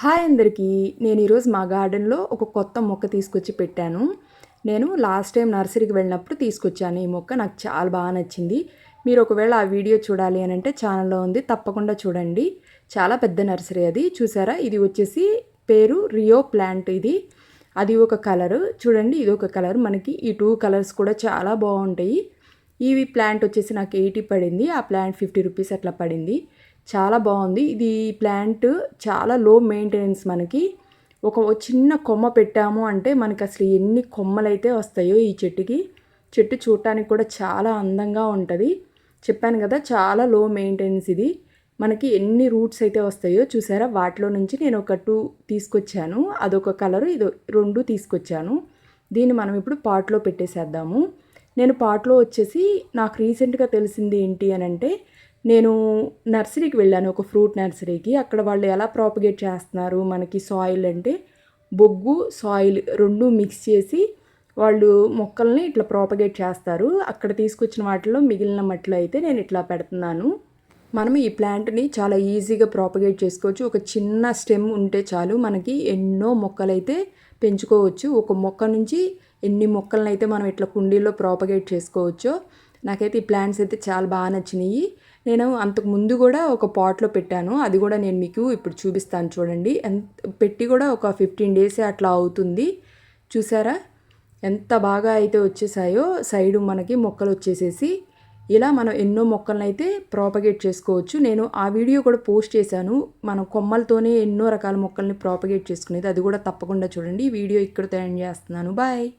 Hi అందరికీ. నేను ఈరోజు మా గార్డెన్లో ఒక కొత్త మొక్క తీసుకొచ్చి పెట్టాను. నేను లాస్ట్ టైం నర్సరీకి వెళ్ళినప్పుడు తీసుకొచ్చాను ఈ మొక్క. నాకు చాలా బాగా నచ్చింది. మీరు ఒకవేళ ఆ వీడియో చూడాలి అని అంటే ఛానల్లో ఉంది తప్పకుండా చూడండి. చాలా పెద్ద నర్సరీ అది. చూసారా? ఇది వచ్చేసి పేరు రియో ప్లాంట్ ఇది. అది ఒక కలర్. చూడండి ఇది ఒక కలర్. మనకి ఈ టూ కలర్స్ కూడా చాలా బాగుంటాయి. ఇవి ప్లాంట్ వచ్చేసి నాకు ఎయిటీ పడింది. ఆ ప్లాంట్ ఫిఫ్టీ రూపీస్ అట్లా పడింది. చాలా బాగుంది. ఇది ప్లాంట్ చాలా లో మెయింటెనెన్స్ మనకి. ఒక చిన్న కొమ్మ పెట్టాము అంటే మనకి అసలు ఎన్ని కొమ్మలు అయితే వస్తాయో ఈ చెట్టుకి. చెట్టు చూడటానికి కూడా చాలా అందంగా ఉంటుంది. చెప్పాను కదా చాలా లో మెయింటెనెన్స్ ఇది. మనకి ఎన్ని రూట్స్ అయితే వస్తాయో చూసారా? వాటిలో నుంచి నేను ఒక టూ తీసుకొచ్చాను. అదొక కలరు ఇది రెండు తీసుకొచ్చాను. దీన్ని మనం ఇప్పుడు పాట్లో పెట్టేసేద్దాము. నేను పాట్లో వచ్చేసి నాకు రీసెంట్గా తెలిసింది ఏంటి అని అంటే నేను నర్సరీకి వెళ్ళాను ఒక ఫ్రూట్ నర్సరీకి. అక్కడ వాళ్ళు ఎలా ప్రాపగేట్ చేస్తున్నారు మనకి సాయిల్ అంటే బొగ్గు సాయిల్ రెండు మిక్స్ చేసి వాళ్ళు మొక్కల్ని ఇట్లా ప్రాపగేట్ చేస్తారు. అక్కడ తీసుకొచ్చిన వాటిలో మిగిలిన మట్టిలో అయితే నేను ఇట్లా పెడుతున్నాను. మనం ఈ ప్లాంట్ని చాలా ఈజీగా ప్రాపగేట్ చేసుకోవచ్చు. ఒక చిన్న స్టెమ్ ఉంటే చాలు మనకి ఎన్నో మొక్కలైతే పెంచుకోవచ్చు. ఒక మొక్క నుంచి ఎన్ని మొక్కలను అయితే మనం ఇట్లా కుండీలో ప్రాపగేట్ చేసుకోవచ్చో నాకైతే ఈ ప్లాంట్స్ అయితే చాలా బాగా నచ్చినాయి నేను అంతకు ముందు కూడా ఒక పాట్లో పెట్టాను. అది కూడా నేను మీకు ఇప్పుడు చూపిస్తాను చూడండి. ఎంత పెట్టి కూడా ఒక ఫిఫ్టీన్ డేసే అట్లా అవుతుంది. చూసారా? ఎంత బాగా అయితే వచ్చేసాయో సైడు మనకి మొక్కలు వచ్చేసేసి ఇలా మనం ఎన్నో మొక్కలను అయితే ప్రాపగేట్ చేసుకోవచ్చు. నేను ఆ వీడియో కూడా పోస్ట్ చేశాను. మనం కొమ్మలతోనే ఎన్నో రకాల మొక్కల్ని ప్రాపగేట్ చేసుకునేది. అది కూడా తప్పకుండా చూడండి. వీడియో ఇక్కడ తయారు చేస్తున్నాను. బాయ్.